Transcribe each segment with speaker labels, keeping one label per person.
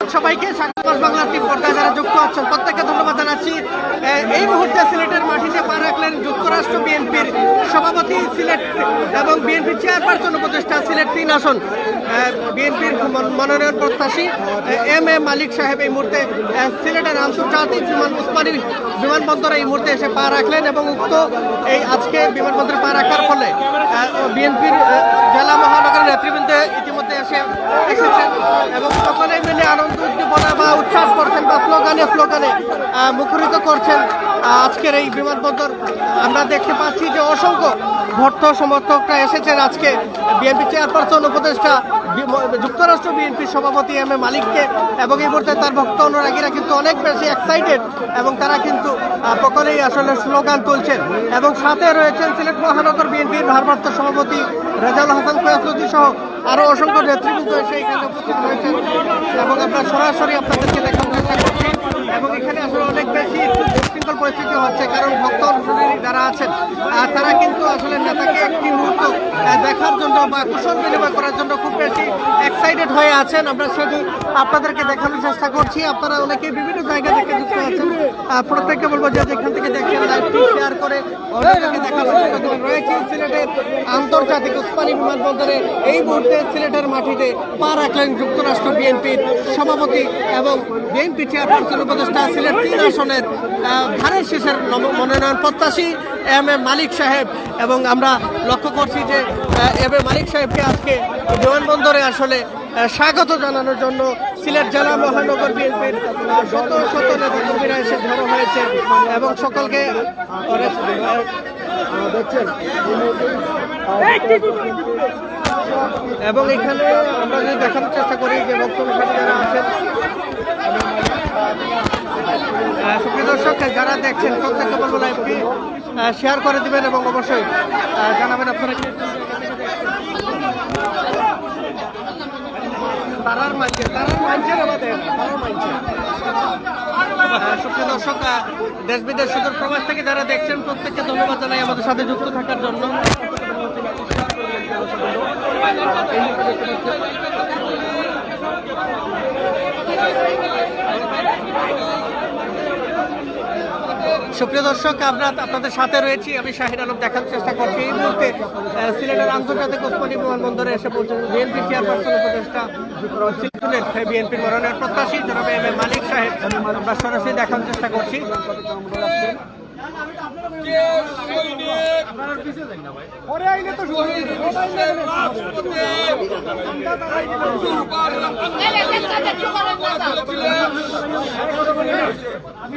Speaker 1: সবাইকে সাংবাদিক বাংলা টিম পর্দায় যারা যুক্ত আছেন, প্রত্যেককে ধন্যবাদ জানাচ্ছি। এই মুহূর্তে সিলেটের মাটিতে পা রাখলেন যুক্তরাষ্ট্র বিএনপির সভাপতি সিলেট এবং বিএনপির চেয়ারপারসন উপদেষ্টা সিলেট তিন আসন বিএনপির মনোনয়ন প্রত্যাশী এম এ মালিক সাহেব এই মুহূর্তে সিলেটের আন্তর্জাতিক বিমান উসমানী বিমানবন্দরে এই মুহূর্তে এসে পা রাখলেন এবং উক্ত এই আজকে বিমানবন্দরে পা রাখার ফলে বিএনপির জেলা মহানগরের নেতৃবৃন্দ ইতিমধ্যে এসে এসেছেন এবং সকলে মিলে আনন্দ উদ্দীপনা বা উচ্ছ্বাস করছেন বা স্লোগানে স্লোগানে মুখরিত করছেন আজকের এই বিমানবন্দর। আমরা দেখতে পাচ্ছি যে অসংখ্য ভর্ত সমর্থকরা এসেছেন আজকে। বিএনপি চেয়ারপারসন, উপদেষ্টা যুক্তরাষ্ট্র বিএনপির সভাপতি এম এ মালিককে এবং এই মুহূর্তে তার ভক্ত অনুরাগীরা কিন্তু অনেক বেশি এক্সাইটেড এবং তারা কিন্তু সকলেই আসলে স্লোগান তুলছেন। এবং সাথে রয়েছেন সিলেট মহানগর বিএনপির ভারপ্রাপ্ত সভাপতি রেজাল হাসান কয়াসুদ্দি সহ আরও অসংখ্য নেতৃবৃন্দ এসে এখানে উপস্থিত রয়েছেন। এবং আমরা সরাসরি আপনাদেরকে দেখার চেষ্টা করছি এবং এখানে আসলে অনেক বেশি বিশৃঙ্খল পরিস্থিতি হচ্ছে কারণ ভক্ত অনুসারী যারা আছেন আহ, তারা কিন্তু আসলে নেতাকে একটি মুহূর্ত আহ, দেখার জন্য কুশল বিনিময় করার জন্য খুব বেশি এক্সাইটেড হয়ে আছেন। আমরা সেটি আপনাদেরকে দেখানোর চেষ্টা করছি। আপনারা অনেকে বিভিন্ন জায়গা থেকে যুক্ত আছেন। প্রত্যেককে বলব যে যেখান থেকে দেখছেন লাইভটি শেয়ার করে অন্যদেরকে দেখার রয়েছে সিলেটের আন্তর্জাতিক উসমানী বিমানবন্দরে। এই মুহূর্তে সিলেটের মাটিতে পা রাখলেন যুক্তরাষ্ট্র বিএনপির সভাপতি এবং বিএনপি চেয়ারপারসন উপদেষ্টা সিলেট তিন আসনের ধানের শেষের মনোনয়ন প্রত্যাশী এম এ মালিক সাহেব। এবং আমরা লক্ষ্য করছি যে এম এ মালিক সাহেবকে আজকে বিমানবন্দরে আসলে স্বাগত জানানোর জন্য সিলেট জেলা মহানগর বিএনপির শত শত নেতাকর্মীরা এসে জড়ো হয়েছে এবং সকলকে দেখছেন এবং এখানে আমরা যদি দেখানোর চেষ্টা করি যে বক্তব্য যারা আছেন সুপ্রিয় দর্শক, যারা দেখছেন প্রত্যেককে বলব লাইভটি শেয়ার করে দিবেন এবং অবশ্যই জানাবেন আপনারা। তারার মানছে তারার মানছে তারার মানছে সুপ্রিয় দর্শক দেশ বিদেশ সুদূর প্রবাস থেকে যারা দেখছেন প্রত্যেককে ধন্যবাদ জানাই আমাদের সাথে যুক্ত থাকার জন্য। সুপ্রিয় দর্শক, আমরা আপনাদের সাথে রয়েছি। আমি শাহিদ আলম দেখার চেষ্টা করছি। এই মুহূর্তে সিলেটের আন্তর্জাতিক ওসমানী বিমানবন্দরে এসে পৌঁছে বিএনপি চেয়ারপারসন উপদেষ্টা সিলেট বিএনপির মরণের প্রত্যাশী জনাব এম এ মালিক সাহেব। আমরা সরাসরি দেখার চেষ্টা করছি।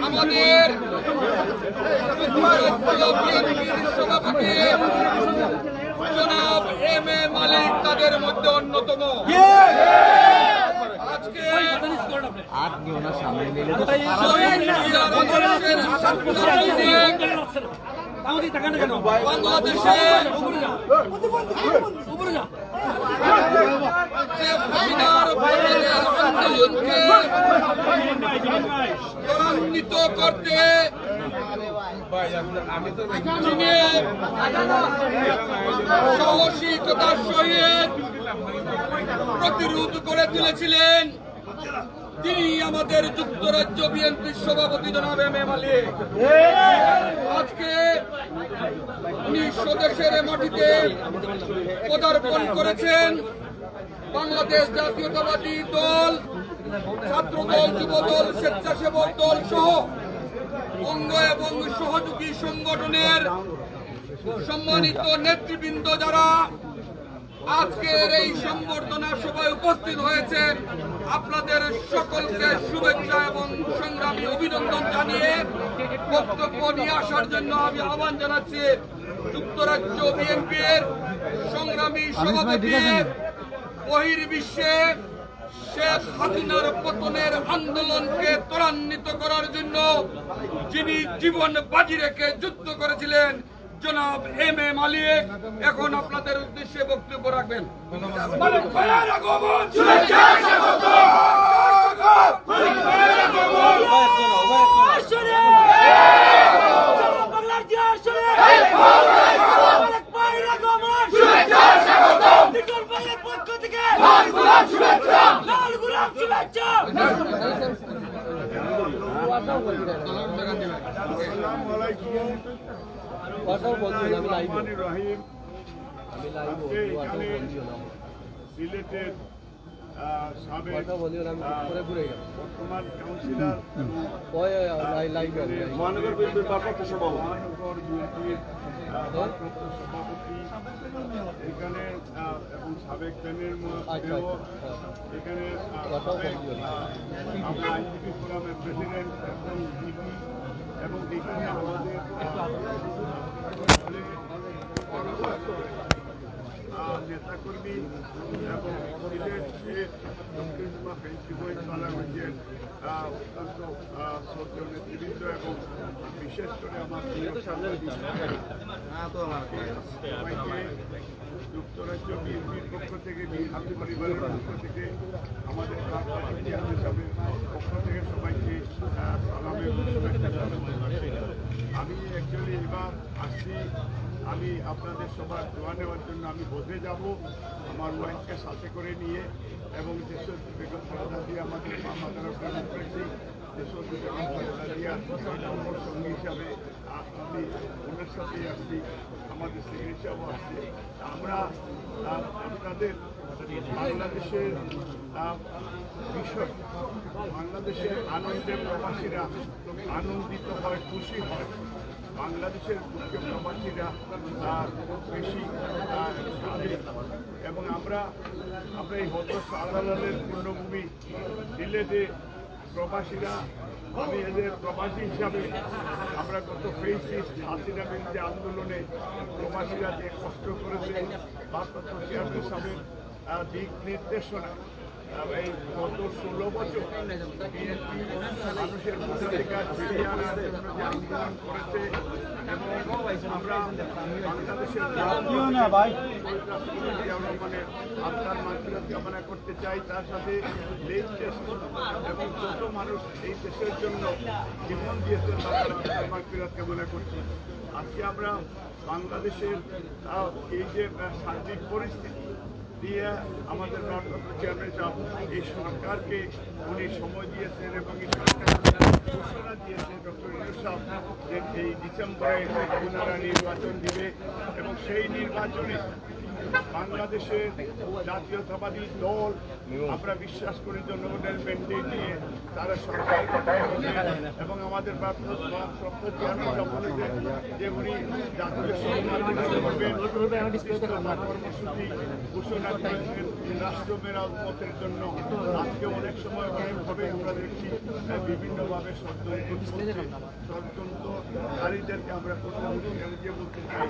Speaker 2: আমাদের সভাপতি জনাব এম এ মালিক তাদের মধ্যে অন্যতম আজকে শহীদ ত্বরান্বিত করতে সাহসিকতার সহিত প্রতিরোধ করে তুলেছিলেন তিনি আমাদের যুক্তরাজ্য বিএনপির সভাপতি জনাব এম মালিক আজকে উনি স্বদেশের মাটিতে পদার্পণ করেছেন। বাংলাদেশ জাতীয়তাবাদী দল ছাত্র দল যুব দল স্বেচ্ছাসেবক দল সহ অঙ্গ এবং সহযোগী সংগঠনের সম্মানিত নেতৃবৃন্দ যারা আজকের এই সম্বর্ধনা সভায় উপস্থিত হয়েছেন আপনাদের সকলকে শুভেচ্ছা এবং সংগ্রামী অভিনন্দন জানিয়ে বক্তব্য নিয়ে আসার জন্য আমি আহ্বান জানাচ্ছি যুক্তরাজ্য বিএনপির সংগ্রামী সভাপতি বহির্বিশ্বে শেখ হাসিনার পতনের আন্দোলনকে ত্বরান্বিত করার জন্য যিনি জীবন বাজি রেখে যুদ্ধ করেছিলেন জনাব এম এ মালিক এখন আপনাদের উদ্দেশ্যে বক্তব্য রাখবেন।
Speaker 3: শুভেচ্ছা
Speaker 4: সিলেটের বর্তমান কাউন্সিলর
Speaker 5: মহানগর বিএনপির ভারপ্রাপ্ত সভাপতি
Speaker 4: এখানে এবং সাবেক প্যানেল এখানে আমরা আইনজীবী ফোরামের প্রেসিডেন্ট এবং এবং এখানে আমাদের নেতাকর্মী এবং সিলেট দক্ষিণ সীমা ফেন্সিবই পার্লামেন্টের আহ, অত্যন্ত নেতৃবৃন্দ এবং বিশেষ করে আমার যুক্তরাজ্য বিএনপির পক্ষ থেকে বিএনপি পরিবারের পক্ষ থেকে আমাদের ভারপ্রাপ্ত চেয়ারম্যান সাহেবের পক্ষ থেকে সবাইকে আহ, সালাম এবং শুভেচ্ছা জানাতে পারছি। আমি অ্যাকচুয়ালি এবার আসছি, আমি আপনাদের সবার দোয়া নেওয়ার জন্য আমি বসে যাব, আমার ওয়াইফকে সাথে করে নিয়ে এবং দেশের বেগম খালেদা দিয়ে আমাদের মা মাতারা প্রেরণ করেছি দেশের বেগম খালেদা জিয়া নম্বর সঙ্গী হিসাবে আমি ওনার সাথেই আসছি, আমাদের চিকিৎসাও আসছে। আমরা আপনাদের বাংলাদেশের বিষয় বাংলাদেশের আনন্দে প্রবাসীরা আনন্দিত হয় খুশি হয়। বাংলাদেশের প্রবাসীরা আহ, বেশি এবং আমরা আমরা এই হত শাহজালালের পূর্ণভূমি সিলেটে প্রবাসীরা আমি এদের প্রবাসী হিসাবে আমরা গত ফেসিস্ট হাসিনা বিরুদ্ধে আন্দোলনে প্রবাসীরা যে কষ্ট করেছে চেয়ারম্যান সাহেবের আহ, দিক নির্দেশনা। এই গত ষোলো বছর মানুষের আন্দোলন করেছে এবং আমরা বাংলাদেশের কামনা করতে চাই তার সাথে এবং মানুষ এই জন্য জীবন আজকে আমরা বাংলাদেশের এই যে সার্বিক পরিস্থিতি দিয়ে আমাদের ভারপ্রাপ্ত চেয়ারম্যান সাহেব এই সরকারকে উনি সময় দিয়েছেন এবং এই সরকারকে ঘোষণা দিয়েছেন ডক্টর যে এই ডিসেম্বরে ওনারা নির্বাচন দিবে এবং সেই নির্বাচনে বাংলাদেশের জাতীয়তাবাদী দল আমরা বিশ্বাস করি জনগণের ম্যান্ডেট নিয়ে তারা সরকার এবং আমাদের যে উনি জাতীয় কর্মসূচি ঘোষণা করেছেন রাষ্ট্র মেরামতের জন্য আজকে অনেক সময় অনেকভাবে আমরা দেখছি বিভিন্নভাবে ষড়যন্ত্রকারীদেরকে আমরা যে বলতে চাই